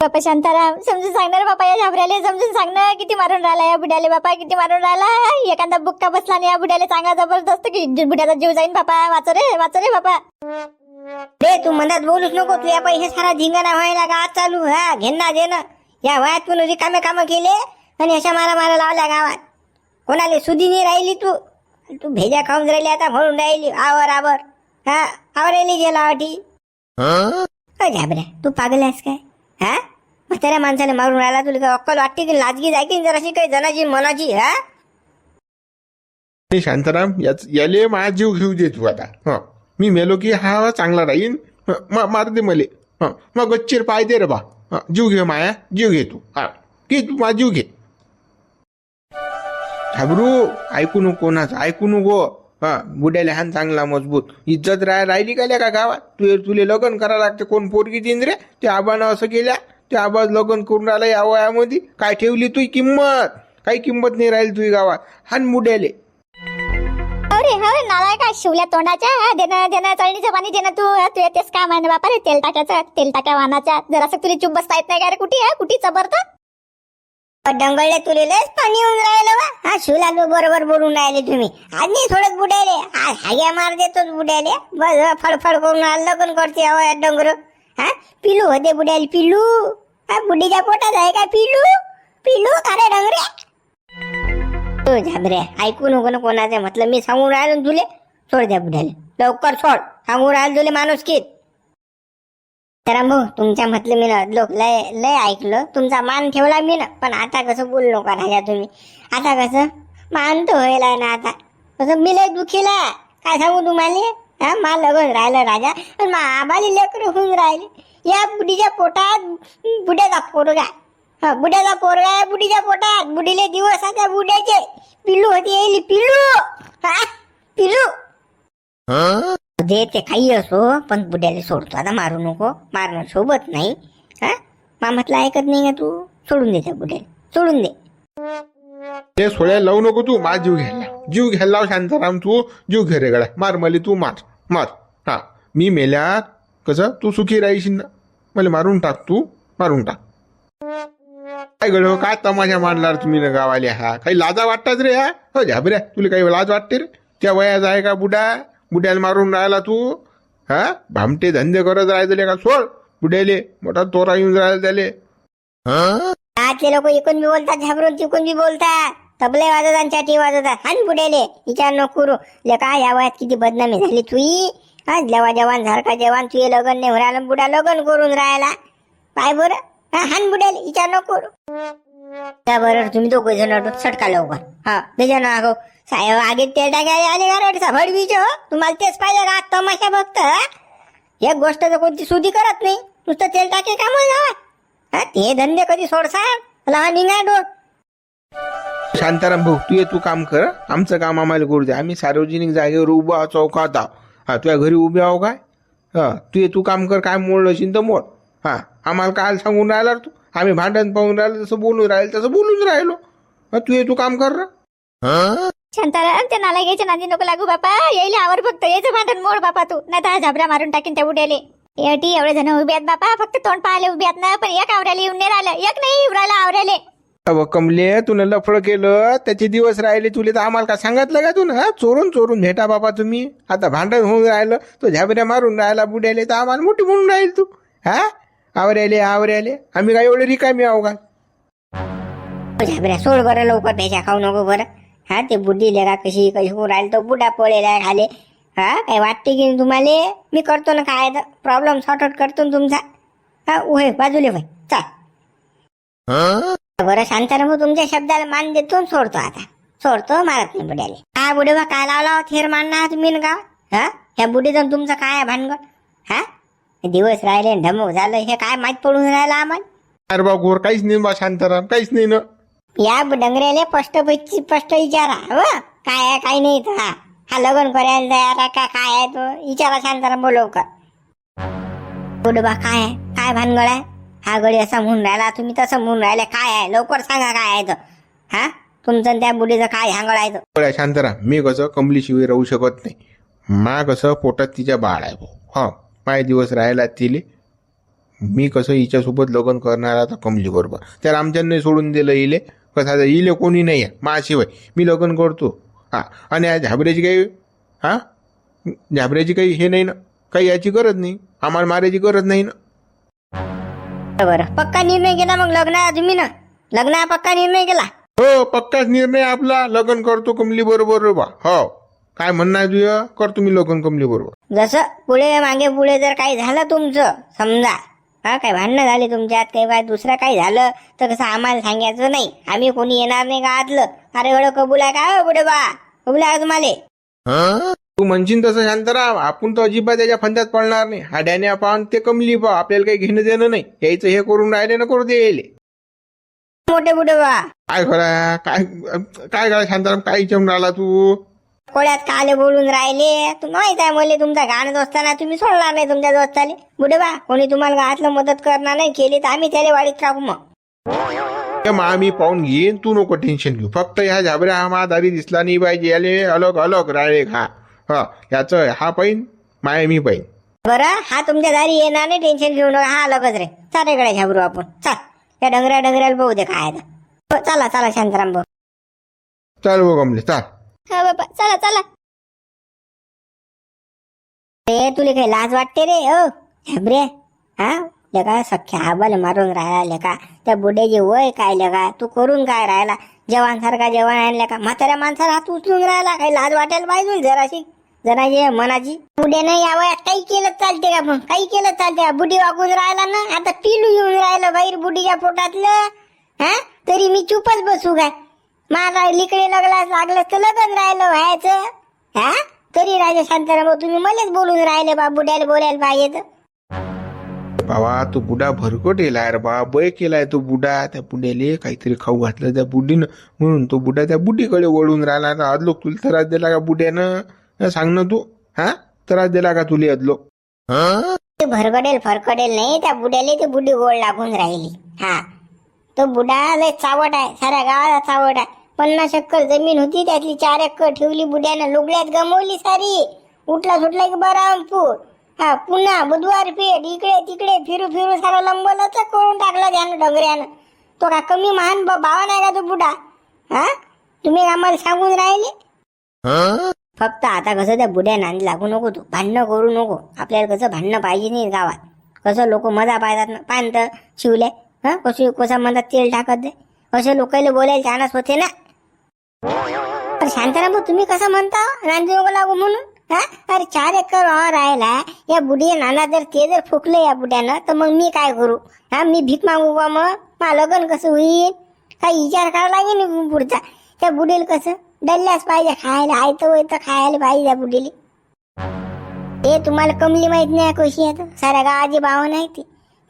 बापा शांताराम समजून सांगणार बापा या झाबऱ्याले समजून सांग ना किती मारून राहिला या बुड्याले बापा किती मारून राहिला? एखादा बुक्का बसला आणि या बुड्याले चांगला जबरदस्त की बुड्याचा जीव जाईन बापा वाचो रे वाचो रे बापा. रे तू मनात बोलूच नको तू या पैसे सारा धिंगाणा व्हायला का आज चालू? हा घेणं देणं. या वयात तू रिकामे कामं केले आणि अशा मारा मारा लावल्या गावात. कोणाला सुधी नाही राहिली तू. तू भेजा खाऊन राहिली आता म्हणून राहिली आवर आवर. हा आवरायली गेला वाटी. झाबऱ्या तू पागल आहेस काय? हा? म्हाताऱ्या माणसाने मारून राहिला तुला काय अक्कल वाटते की लाजगी जाय की जराशी काही जनाची मनाची हा? नाही शांताराम याच याले माझा जीव घेऊ दे तू आता. हं. मी मेलो की हा चांगला राहीन. हं, मा- मार दे मले. हं. मग गच्चीर पाय दे रे बा. हं, जीव घे माया जीव घे तू. हा. घे तू माझा जीव घे. घाबरू. ऐकू नको कोणाचं ऐकू नको. हा बुड्या हान चांगला मजबूत. इज्जत राह राहिली का का गावात? तू तुले लग्न करा लागते. कोण पोरगी देईन रे? त्या आबानं असं केल्या. त्या आबाज लग्न करून राहिला या वयामध्ये. काय ठेवली तुझी किंमत? काही किंमत नाही राहिली तुझी गावात. हान बुड्याले. अरे हा नालाय काय शिवल्या तोंडाच्या हा, देणं देणं चळणीचं पाणी देणं तू हा, तू तेच काम आहे. ना बापा रे तेल टाकायचं तेल टाक्या वाहनाच्या. जरासं तुला चुप बसता येत नाही का रे कुठे हा? कुठे चबरतं? डंगळले तुले लयच पाणी येऊन राहिलं वा. हा शिवला बरोबर बोलून राहिले तुम्ही. आज नाही थोडं बुडायले. आज हाग्या मार देतोच बुडायले. बस फडफड करून आलं लग्न करते हवा डोंगर. हा पिलू होते बुडायले पिलू. हा बुडीच्या पोटात आहे का पिलू? पिलू अरे डंगरे. तो झाबरे ऐकू नको ना कोणाचं. म्हटलं मी सांगून राहिलो तुले. सोड द्या बुडायले. लवकर सोड. सांगून राहिलो तुले माणूस कित तर भाऊ तुमच्या म्हटलं मी ना लोक लय लय ऐकलं. तुमचा मान ठेवला मी ना. पण आता कसं बोललो नका राजा तुम्ही? आता कसं? मान तर व्हायला ना आता. कसं मी लय दुखीला. काय सांगू तुम्हाला? हा मा लगन राहिलं राजा. पण मा आबाली लेकर होऊन राहिले. या बुडीच्या पोटात बुड्याचा पोरगा. हा बुड्याचा पोरगा आहे बुडीच्या पोटात. बुडीले दिवस आता बुड्याचे पिल्लू होती येईल पिल्लू. हा पिल्लू. जे ते काही असो पण बुड्याला सोडतो. आता मारू नको. मारणं सोबत नाही. हा? मामातलं ऐकत नाही का तू? सोडून दे त्या बुड्याला. सोडून दे. ते सोड्या लावू नको तू. माझ जीव घ्यायला. जीव घ्यायला लाव शांताराम. तू जीव घे रे गड्या. मार मले तू मार. मार. हा. मी मेल्यात कसं? तू सुखी राहीशील ना? मला मारून टाक तू. मारून टाक. काय गड हो? काय तमाशा मांडणार तुम्ही ना गावाले? हा? काही लाजा वाटतात रे हा? हो झाबऱ्या तुला काही लाज वाटते रे? त्या वयाचा आहे का बुडा? बुड्याला मारून राहिला तू? हा? भामटे धंदे करत राहिले का? सोड बुड्याले. मोठा तोरा येऊन राहिला त्याले. हा? आजचे लोक इकून बी बोलतात झाबरून तिकून बी बोलतात. तबले वाजवतात आणि चाटी वाजवतात. हान बुडेले विचार नको करू. काय या वयात किती बदनामी झाली तुई? हा जेव्हा जवान झारका जवान तुझे लगन नाही राहिला बुडा लगन करून राहिला. पाय बर. हा हान बुडेले विचार नको करू. त्या बरोबर तुम्ही दोघ जण सटका लवकर. हा त्याच्या ना साहेब आगे तेल टाकायला आले का रडसा भडवीच हो तुम्हाला तेच पाहिजे का? तमाशा बघत एक गोष्ट तर कोणती सुधी करत नाही. नुसतं तेल टाके का मग हा ते धंदे कधी सोडसान मला हा निघा डोळ. शांताराम भाऊ तू ये तू काम कर. आमचं काम आम्हाला करू दे. आम्ही सार्वजनिक जागेवर उभं आहो, चौकात आहो हा तुझ्या घरी उभे आहो काय? हा तू ये तू काम कर. काय मोडलं असेल तर मोड. हा आम्हाला काय सांगून राहिला रे तू. आम्ही भांडण पाहून राहिलो तसं बोलून राहिलो तसं बोलून राहिलो. हा तू ये तू काम कर रे. हा शांताराम त्या नालायकाच्या नांदी नको लागू बापा. येईल आवर फक्त. यायचं भांडण मोड बापा तू. नाही तर हा झाबरा मारून टाकीन त्या बुड्याले. याटी एवढे जण उभे आहेत बापा. फक्त तोंड पाहिले उभे आहेत ना. पण एक आवऱ्याला येऊन नाही राहिलं. एक नाही राहिला आवऱ्याले. अव कमले तुला लफड केलं. त्याचे दिवस राहिले तुले तर आम्हाला काय सांगितलं का तू ना चोरून चोरून भेटा बाबा तुम्ही. आता भांडण होऊन राहिलं. तो झाबऱ्या मारून राहिला बुड्याले तर आम्हाला मोठी म्हणून राहील तू. हा? आवऱ्याले आवऱ्याले. आम्ही काय एवढे रिकामी आहो का? झाबऱ्या सोड बरं लवकर. त्याच्या खाऊ नको बरं. हा ते बुद्धी लेगा कशी कशी होऊन राहिली तो बुडा पळेला खाले. हा काय वाटते की तुम्हाला? मी करतो ना काय? प्रॉब्लेम सॉर्ट आउट करतो ना तुमचा. हा उहे बाजूले भाई चल. बरं शांताराम भाऊ, तुमच्या शब्दाला मान देतो सोडतो आता. सोडतो मारत नाही बुड्याले. काय बुडे बा काय लावला हो? थेर मानणार तुम्ही ना गाव हा ह्या बुडीचं तुमचं काय आहे भानगड? हा दिवस राहिले धमक ढमक झालं हे काय माहीत पडून राहिलं आम्हाला? अरे बा गोर काहीच नाही बा शांताराम काहीच नाही ना. या डंगऱ्याले स्पष्ट स्पष्ट विचारा हो? काय आहे काय नाही तर हा. हा लग्न करायला तयार आहे का काय आहे तो? विचारा शांताराम बोलव का बा काय आहे? काय भानगड आहे? हा गडी असा म्हणून राहिला तुम्ही तसं म्हणून राहिले. काय आहे? लवकर सांगा काय आहे तर हा? तुमचं आणि त्या बुडीचं काय हांगड आहे तर? बरं शांताराम मी कसं कमलीशिवाय राहू शकत नाही. मा कसं पोटात तिच्या बाळ आहे भाऊ. हा माय दिवस राहायला तिले मी कसं हिच्यासोबत लग्न करणार आता कमली बरोबर त्या आमच्यांनी सोडून दिलं इले. कसं इले कोणी नाही आहे. माझशिवाय मी लग्न करतो. हा. आणि या झाबऱ्याची काही हा? झाबऱ्याची काही हे नाही ना. काही याची गरज नाही. आम्हाला मारायची गरज नाही ना. बरं. पक्का निर्णय केला मग लग्न तुम्ही ना? लग्न पक्का निर्णय केला हो पक्काच निर्णय आपला. लग्न करतो कमली बरोबर बा. हो. काय म्हणणं आहे तुझं? करतो मी लग्न कमली बरोबर. जसं पुढे मागे पुढे जर काही झालं तुमचं समजा. हा काय भांडणं झाले तुमच्यात? काही काय दुसरं काही झालं? तर कसं आम्हाला सांगायचं नाही. आम्ही कोणी येणार नाही का आतलं अरे एवढं कबूल आहे का हो पुढे बा? कबूल आहे तुम्हाला? तू म्हणशील तसं शांतराम. आपण तर अजिबात त्याच्या फंद्यात पडणार नाही. हाड्याने पाहून ते कमली पा आपल्याला काही घेणं देणं नाही. यायचं हे करून राहिले ना करू दे. मोठे पुढे बा? काय खरा? काय काय करा शांताराम? काय विचारून राहिला तू? कोळ्यात काले बोलून राहिले. तुम्हाला माहीत आहे मला तुमचा गाणं असताना तुम्ही सोडणार नाही तुमच्या दोस्ताले. बुडे बा कोणी तुम्हाला गावातलं मदत करणार नाही केली तर आम्ही त्याला वाढीत टाकू मग. मा मी पाहून घेईन तू नको टेन्शन घेऊ. फक्त ह्या झाबऱ्या हा महादारी दिसला नाही पाहिजे याले अलग अलग राहिले खा हा याचं हा पाहिन माय मी पाहिन बरं हा तुमच्या दारी येणार नाही टेन्शन घेऊ नका हा अलगच रे. चाल इकडे झाबरू आपण. चल या डंगऱ्या डंगऱ्याला बघू दे काय. हो, चला चला शांताराम भाऊ. चाल हो कमले चाल. हा बाबा चला चला. रे तुले काही लाज वाटते रे ओ? झबरे हा? लेका सख्या आबाला मारून राहिला लेका. त्या बुड्याची वय काय लेका? तू करून काय राहिला? जवानसारखा जवान आणले का म्हाताऱ्या माणसाला हात उचलून राहिला? काही लाज वाटायला पाहिजे जराशी? जराशी मनाची? बुड्यानं या वयात काही केलं चालते का मग? काही केलं चालते का? बुडी वागून राहिला ना आता पिलू येऊन राहिलं बाहेर बुडीच्या पोटातलं हा? तरी मी चुपच बसू काय मला लिकडे लागला लागलं तर लगन राहिलं व्हायचं. हा? तरी राजा शांताराम तुम्ही मलाच बोलून राहिले बा बुड्याला बोलायला पाहिजे. तर बाबा तो बुडा भरकट येलाय रे बा बय केलाय तो बुडा. त्या बुड्याले काहीतरी खाऊ घातलं त्या बुडीनं. म्हणून तो बुडा त्या बुडीकडे वळून राहिला. ना अदलोक तुला त्रास दिला का बुड्यानं? सांग ना तू. हा? त्रास दिला का तुला हा ते भरकडेल फरकडेल नाही त्या बुड्याला ते बुडी गोड लागून राहिली. हा. तो बुडा लय चावट आहे साऱ्या गावाला चावट आहे. पन्नास एकर जमीन होती त्यातली चार एकर ठेवली बुड्यानं लुगड्यात गमवली सारी. उठला सुटला की बरामपूर हा पुन्हा बुधवार पेठ इकडे तिकडे फिरू फिरू सारा लंबलच करून टाकला त्यानं डोंगऱ्यानं. तो का कमी महान ब- बावा नाही का तो बुडा? हा? तुम्ही आम्हाला सांगून राहिले? फक्त आता कसं त्या बुड्या नांदी लागू नको तू. भांडणं करू नको. आपल्याला कसं भांडणं पाहिजे नाही गावात. कसं लोक मजा पाहतात ना? पांत शिवले. हा? कसं कसं म्हणतात तेल टाकत दे असे लोकांना बोलायला चान्स होते ना? शांताराम भाऊ तुम्ही कसं म्हणता? नांदी लागू म्हणून? हा? अरे चार एकर राहिला या बुढी नाना जर ते जर फुकले या बुड्यानं तर मग मी काय करू? हा? मी भीक मागू का मग? मा लग्न कसं होईल? काही विचार करावा लागेल पुढचा त्या बुडील कसं? डल्ल्यास पाहिजे खायला आयत वयत खायला पाहिजे त्या बुडीली ते तुम्हाला कमली माहीत नाही कशी आहे साऱ्या गावाची भाव नाही ती.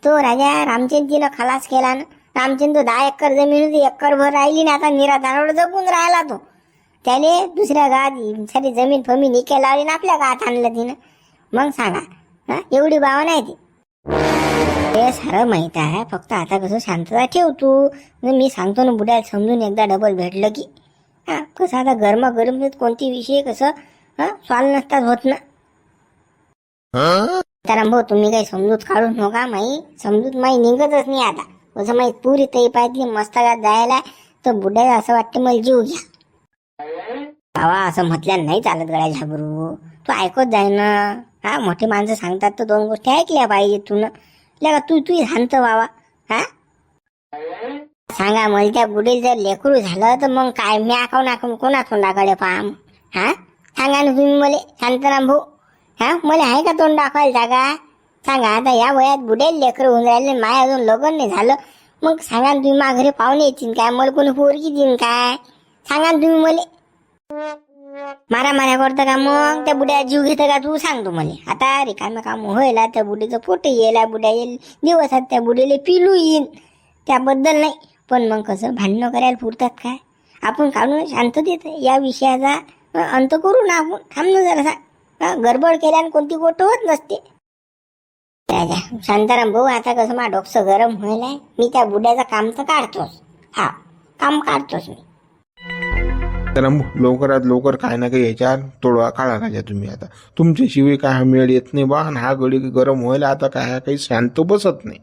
तो राजा रामचंद्रजीनं खलास केला ना. रामचंद दहा एकर जमीन होती एकर भर राहिली ना आता निराधारावर जगून राहिला तो. त्याने दुसऱ्या गावात सारी जमीन फमी निके लावली ना आपल्या गावात आणलं तिनं. मग सांगा हा एवढी भावना आहे ती. ते सारं माहीत आहे फक्त आता कसं शांतता ठेव तू. मी सांगतो ना बुड्याला समजून एकदा डबल भेटलं की. हा कसं आता गरमा गरम कोणती विषय कसं हा सॉल्व नसतात होत ना. हा? तर भाऊ तुम्ही काही समजूत काढू नका माई. समजूत माई निघतच नाही आता. असं माहीत पुरी तई पाहिजे मस्तकात जायला तर बुड्याला असं वाटतं मला जीव घ्या. बाबा असं म्हटल्या नाही चालत गड्या झाबरू. तू ऐकत जाय ना. हा मोठे माणसं सांगतात तर दोन गोष्टी ऐकल्या पाहिजे तू ना तू तू सांगत बाबा हा? सांगा मला त्या बुडील जर लेकरू झालं तर मग काय? मी आकावून आकावून कोणा तोंडाकडे पाम? हा? सांगा ना तुम्ही मला शांताराम भाऊ. हा? मला आहे का तोंड दाखवायला जागा? सांगा आता या वयात बुडेल लेकर होऊन राहिले माय अजून लग्न नाही झालं. मग सांगा ना तुम्ही माघारी पाहुणे येतील काय? मला कोणी पोरगी देईन काय? सांगा ना तुम्ही मला. मारा मारा करतं का मग? त्या बुड्या जीव घेतं का तू? सांग तू मला. आता रिकाम्या काम व्हायला त्या बुडीचं पोट येईल बुड्या येईल. दिवस आहेत त्या बुडीला पिलू येईन. त्याबद्दल नाही. पण मग कसं? भांडणं करायला पुरतात काय? आपण काढून शांततेत या विषयाचा अंत करू ना आपण. थांबलो जरासा. गडबड केल्याने कोणती गोष्ट होत नसते. शांताराम भाऊ आता कसं मा डोकसं गरम व्हायला मी त्या बुड्याचं काम तर काढतोच. हा काम काढतोच मी. लवकरात लवकर काय ना काही याच्यावर तोडवा काढा राजा तुम्ही आता. तुमच्याशिवाय काय मेळ येत नाही बा आणि हा गडी गरम व्हायला आता काय काही शांत बसत नाही.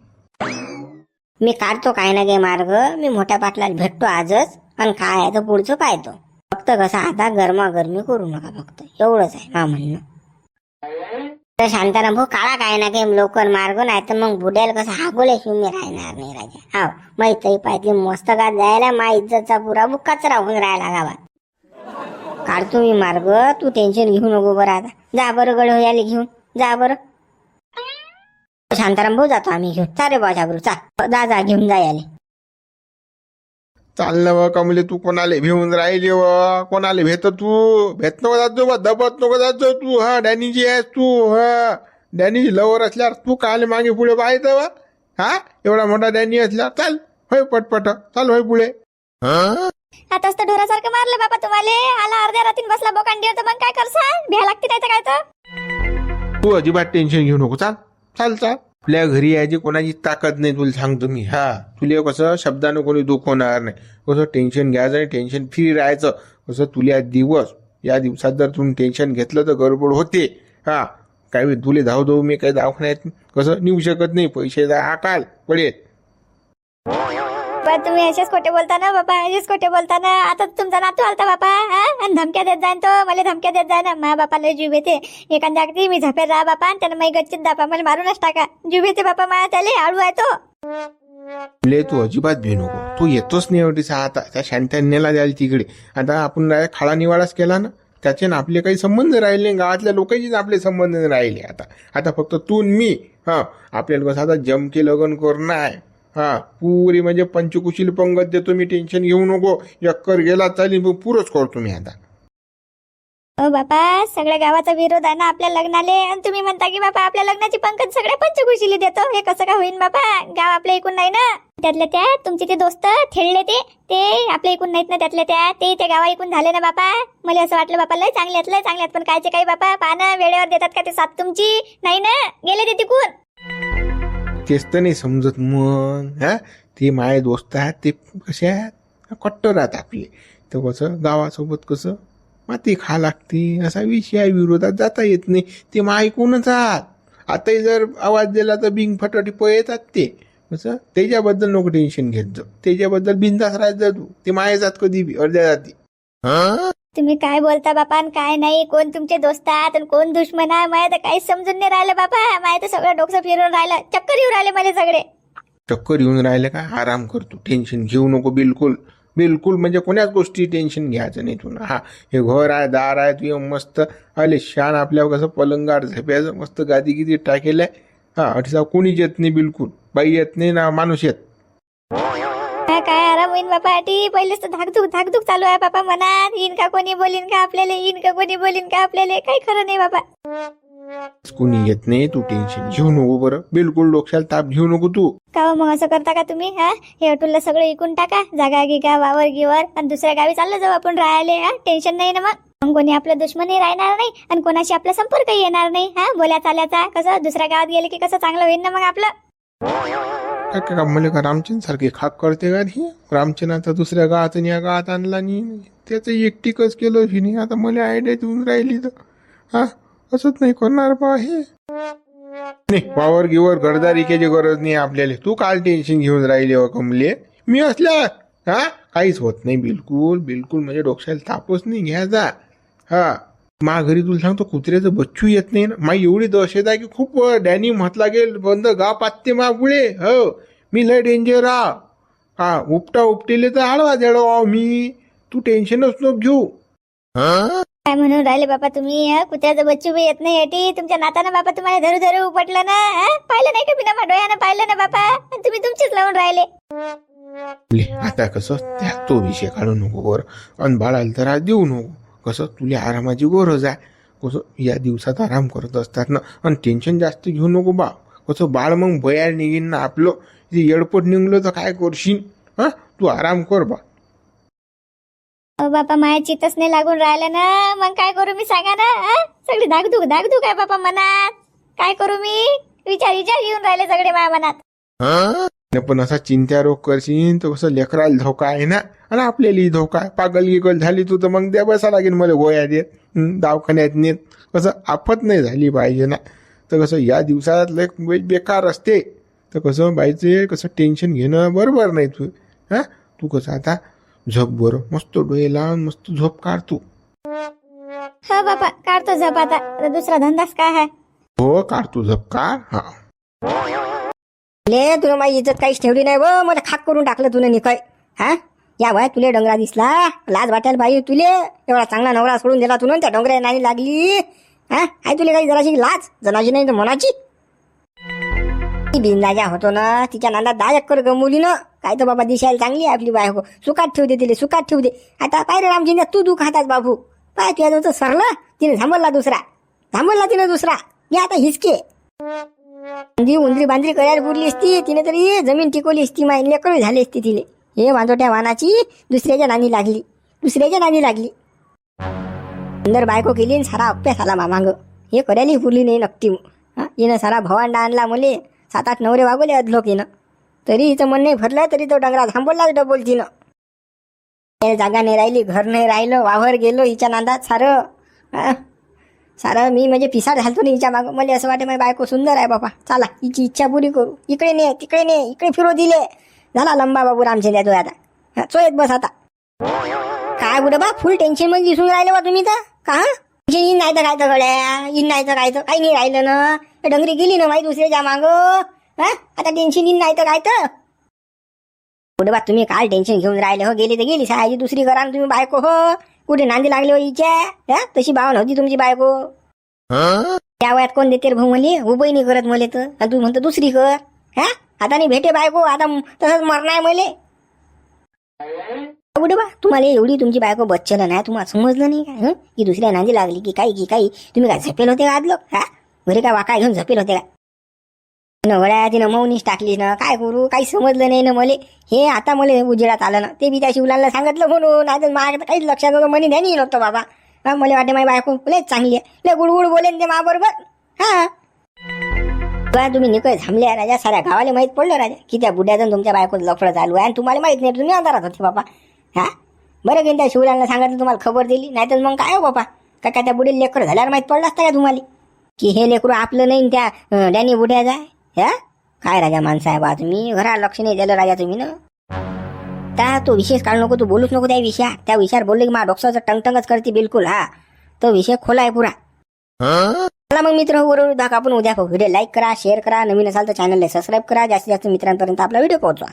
मी काढतो काय ना काही मार्ग. मी मोठ्या पाटलाला भेटतो आजच आणि काय आहे तर पुढचं पाहतो. फक्त कसं आता गरमागरमी करू नका फक्त. एवढंच आहे मा म्हणणं. तर शांताराम भाऊ काळा काय ना काही लोकर मार्ग नाही तर मग बुड्याला कसं हागोले मी राहणार नाही राजा. हा माहीत तरी पाहिजे मस्त का जायला मा इज्जतचा पुरा बुक कचरा होऊन राहिला गावात. काढतो मी मार्ग तू टेन्शन घेऊ नको बरं आता. जा बरं गड याले घेऊन जा बरं. शांताराम भाऊ जातो आम्ही घेऊन चाले बाजाबरू चा. जा जा घेऊन जा याले चाल ना बा कमले तू कोणाले भेऊन राहिली व कोणाले भेट तू? भेट नको जात जाऊ बा दबत नको जात जाऊ तू हा? डॅनीची आहेस तू हा? डॅनीची लवर असल्यावर तू काले मागे पुढे पाहायचं वा हा? एवढा मोठा डॅनी असल्यावर चाल होय पटपट चाल होय पुढे. आताच तर ढोरासारखं मारलं बापा तुम्हाला. आला अर्ध्या रात्री बसला बोकांडीवर तर मग काय करसाल भ्या लागते तर काय तर? तू अजिबात टेन्शन घेऊ नको चाल चाल चाल. आपल्या घरी यायची कोणाची ताकद नाही तुला सांगतो मी. हा तुला कसं शब्दानं कोणी दुखवणार नाही. कसं टेन्शन घ्यायचं आणि टेन्शन फ्री राहायचं. कसं तुला दिवस या दिवसात जर तुम्ही टेन्शन घेतलं तर गडबड होते. हा काही तुले धाव धाव मी काही दवाखान्यात कसं नेऊ शकत नाही. पैसे आकाल पडेल. तुम्ही असेच खोटे बोलता ना बाबा असेच खोटे बोलता ना. आता तुमचा नातू आलता बापा हा? आणि धमक्या देत जाईन तो मला धमक्या देत जाय ना मा बापाला जीव येते. एखाद्या अगदी मी झपेर राहा बापा आणि त्यानं माही गच्चीत दापा मला मारूनच टाका. जीव येते बापा माया त्याले आळू आहे तो. ले तू अजिबात भेऊ नको. तू येतोच नाही एवढी आता त्या शांत्यान्याला द्यायला तिकडे. आता आपण राय खाडा निवाडाच केला ना त्याचे ना आपले काही संबंध राहिले गावातल्या लोकांचीच आपले संबंध राहिले आता. आता फक्त तू आणि मी हा आपल्याला कसं आता जमके लग्न करणं आहे. हा पुरी म्हणजे पंचकुशील पंगत देतो मी टेन्शन घेऊ नको. यक्कर गेला चालेल मग पुरच करतो मी आता. ओ बापा सगळ्या गावाचा विरोध आहे ना आपल्या लग्नाले. आणि तुम्ही म्हणता की बापा आपल्या लग्नाची पंकज सगळ्या पंचकुशीली देतो. हे कसं काय होईन बापा? गाव आपल्या ऐकून नाही ना? त्यातल्या त्यात तुमचे ते दोस्त खेळले ते ते आपल्या ऐकून नाहीत ना त्यातल्या त्या ते त्या गावा ऐकून झाले ना बापा? मला असं वाटलं बापा लय चांगल्यात लय चांगल्यात. पण कायचे काही बापा पानं वेळेवर देतात का ते साथ तुमची? नाही ना? गेले ते तिकून. तेच तर नाही समजत मग हा? ते माय दोस्त आहेत ते कसे आहेत? कट्टर आहेत आपले. तर कसं गावासोबत कसं? माती खा लागते. असा विषय आहे विरोधात जाता येत नाही. ते मग ऐकूनच आहात. आताही जर आवाज दिला तर बिंग फटाटी पळ येतात ते. कसं? त्याच्याबद्दल नको टेन्शन घेत जाऊ. त्याच्याबद्दल बिंदास राहत जा तू. ते माये जात कधी बी अर्ध्या जाती. तुम्ही काय बोलता बापा आणि काय नाही? कोण तुमचे दोस्त आहात आणि कोण दुश्मन आहे माझ्या तर काहीच समजून नाही राहिलं बापा. माझ्या तर सगळं डोकं फिरून राहिलं. चक्कर येऊन राहिले मला सगळे. चक्कर येऊन राहिले का? आराम करतो. टेन्शन घेऊ नको बिलकुल. बिलकुल म्हणजे कोण्याच गोष्टी टेन्शन घ्यायचं नाही तुला. हा हे घर आहे दार आहे तू मस्त आले. शान आपल्यावर कसं पलंगार झेपायचं मस्त गादी गिदी आहे हा अठीसा कोणीच येत नाही बिलकुल. बाई येत नाही ना माणूस येत. काय आराम होईन बापा? ती पहिलेच तर धाकधूक धाकधूक चालू आहे बापा मनात. येईन का कोणी बोलीन का आपल्याला? येईन का कोणी बोलीन का आपल्याला? काही खरं नाही बाबा कोणी येत नाही तू टेन्शन घेऊ नको बरं. बिलकुल डोक्याला ताप घेऊ नको तू. का हो मग असं करता का तुम्ही हा? हे अटुलला सगळं इकून टाका. जागा गिगा वावर गिवर आणि दुसऱ्या गावी चाललं जाऊ आपण राहायला हा? टेन्शन नाही ना मग. मग कोणी आपलं दुश्मनही राहणार नाही आणि कोणाशी आपला संपर्क येणार नाही हा? बोल्या चाल्याचा कसं? दुसऱ्या गावात गेले की कसं? चांगलं होईल ना मग आपलं? का का मला का रामचंद खाक करते का ही रामचंद आता दुसऱ्या गावात आणि या गावात आणला नाही त्याचं एकटीकच केलं हिने. आता मला आयडिया देऊन राहिली तर. हा? असंच नाही करणार बा हे. नाही वावर गिवर केली गरज नाही आपल्याला. तू काल टेन्शन घेऊन राहिली हो कमले मी असल्या हा? काहीच होत नाही. बिलकुल बिलकुल. म्हणजे डोक्याला तापच नाही. घ्यायचा हा? मा घरी तुला सांगतो कुत्र्याचं बच्चू येत नाही ना. माई एवढी दहशत आहे की खूप डॅनी म्हटला गेल बंद गा पात्ते मा पुढे हो मी लय डेंजर हा हा उपटा उपटेले तर आडवा देडवा मी. तू टेन्शनच नको घेऊ. काय म्हणून राहिले बापा तुम्ही हा? कुत्र्याचं बच्चू बी येत नाही हेटी तुमच्या नातानं बापा तुम्हाला धरू धरू उपटलं ना हा? पाहिलं नाही का मी ना पाहिलं ना बापा? आणि तुम्ही तुमचीच लावून राहिले. ले आता कसं त्या तो विषय काढू नको वर अन बाळाला तर आज देऊ नको. कसं तुला आरामाची गरज आहे? कसं या दिवसात आराम करत असतात ना? आणि टेन्शन जास्त घेऊ नको बा. कसं बाळ मग बयार निघीन ना आपलं. ते येडपट निघलं तर काय करशील? हा? तू आराम कर बा. अहो बापा माया चितच नाही लागून राहिलं ना. मग काय करू मी सांगा ना? हा? सगळी धाकधूक धाकधूक आहे बापा मनात. काय करू मी? विचार विचार येऊन राहिले सगळे माझ्या मनात. पण असा चिंत्या रोग करशील तर कसं लेकराला धोका आहे ना? आणि आपल्यालाही धोका आहे. पागल गिगल झाली तू तर मग द्या बसा लागेल मला गोळ्या देत. हं, दवाखान्यात नेत. कसं आफत नाही झाली पाहिजे ना? तर कसं या दिवसात लय बे- बेकार असते. तर कसं बाईचे कसं टेन्शन घेणं बरोबर नाही तू. हां? तू कसं आता झोप बरं. मस्त डोळे लावून मस्त झोप काढ तू. हो बापा काढतो झप आता. आता दुसरा धंदाच काय आहे? हो काढ तू झोप काढ. हा. ले तुला माझी इज्जत काहीच ठेवली नाही व मला खाक करून टाकलं तुला निकय. हा? या वय तुले डोंगरा दिसला लाज वाटायला पाहिजे तुले. एवढा चांगला नवरा सोडून दिला तुला त्या डोंगऱ्या नाही लागली. हा? आहे तुले काही जराशी लाज? जनाची नाही तर मनाची. ती बिंदाजा होतो ना तिच्या नांदा दहा कर गमवली ना. काय तर बाबा दिसायला चांगली आपली बायको हो. सुखात ठेवते तिले सुखात ठेवते आता पाय रे रामजिंदा तू दुख हातात बाबू. पाय तुझ्या सरलं तिने थांबवला दुसरा. थांबवला तिने दुसरा. मी आता हिसके उंदरी उंदरी बांदरी करायला पुरली असती तिने तरी जमीन टिकवली असती माई लेकरू झाली असती तिले. हे वांजोट्या वानाची दुसऱ्याच्या नानी लागली. दुसऱ्याच्या नानी लागली. अंदर बायको केली सारा अभ्यास आला मामांग. हे करायलाही पुरली नाही नक्की हा? हिनं सारा भवांडा आणला मले. सात आठ नवरे वागवले अधलोक हिनं. तरी हिचं मन नाही भरलं तरी तो डंगरा थांबवलाच डबल तिनं. जागा नाही राहिली घर नाही राहिलं वावर गेलो हिच्या नांदात सारं. सारं मी म्हणजे पिसाड झालतो ना हिच्या मागं. मला असं वाटतं माझी बायको सुंदर आहे बाबा. चला हिची इच्छा पुरी करू. इकडे ने तिकडे ने इकडे फिरो दिले झाला लंबा बाबू रामचंद्र तो आता हा, चोयत बस आता. काय बुडे बा फुल टेन्शनमध्ये दिसून राहिले बा तुम्ही तर. का म्हणजे इन येईन नाही तर काय तर गड्या इन नाही तर काय तर काही नाही राहिलं ना. डंगरी गेली ना माही दुसऱ्याच्या मागं. हा? आता टेन्शन येईन नाही तर काय तर. बुडे बा तुम्ही काय टेन्शन घेऊन राहिले हो. गेली तर गेली. साहेब दुसरी करा ना तुम्ही बायको हो. कुठे नांदी लागली हो हिच्या हा? तशी भावना होती तुमची बायको. त्या वयात कोण देते रे भाऊ मले उभंही नाही करत मले तर. आणि तू म्हणतो दुसरी कर. हा? आता नाही भेटे बायको. आता तसंच मरणार मले. कुठे बा तुम्हाला एवढी तुमची बायको बच्चल नाही. तुम्हाला समजलं नाही काय? की दुसऱ्या नांदी लागली की काही की काही तुम्ही काय झपेल होते का आदलो? हा? घरी काय वाका घेऊन झपेल होते का? नवड्या तिनं मौनीच टाकली ना काय करू? काही समजलं नाही ना मले. हे आता मला उजेडात आलं ना. ते बी त्या शिवलाला सांगितलं म्हणून. नाही तर माझ्या काहीच लक्षात नव्हतं. मनी ध्यानी नव्हतं बाबा. हा मला वाटते माझी बायको लयच चांगली आहे. लय गुडगुड बोलेन ते माबरोबर हा. बा तुम्ही निकळ थांबले राजा. साऱ्या गावाला माहीत पडलं राजा. की त्या बुड्याचं तुमच्या बायकोचं लफडं चालू आहे? आणि तुम्हाला माहीत नाही तुम्ही अंधारात होते बाबा. हा? बरं की त्या शिवलाला सांगितलं तुम्हाला खबर दिली. नाही तर मग काय हो बाबा? का काय त्या बुडीला लेकर झाल्यावर माहीत पडलं असतं का तुम्हाला? की हे लेकरू आपलं नाही त्या डॅनी बुड्याचं आहे? ह्या? काय राजा माणसाहेबा आहे बा तुम्ही घरा लक्ष नाही दिलं राजा तुम्ही ना? त्या तो विशेष काढू नको तू बोलूच नको त्या विषया त्या विषयावर बोलले की मा डॉक्टरचं टंगटंगच करते बिलकुल हा. तो विषय खोला आहे पुरा. चला मग मित्र हो, बरोबर दाखवा आपण उद्या. व्हिडिओ लाईक करा शेअर करा. नवीन असाल तर चॅनलला सबस्क्राईब करा. जास्तीत जास्त मित्रांपर्यंत आपला व्हिडिओ पोहोचवा.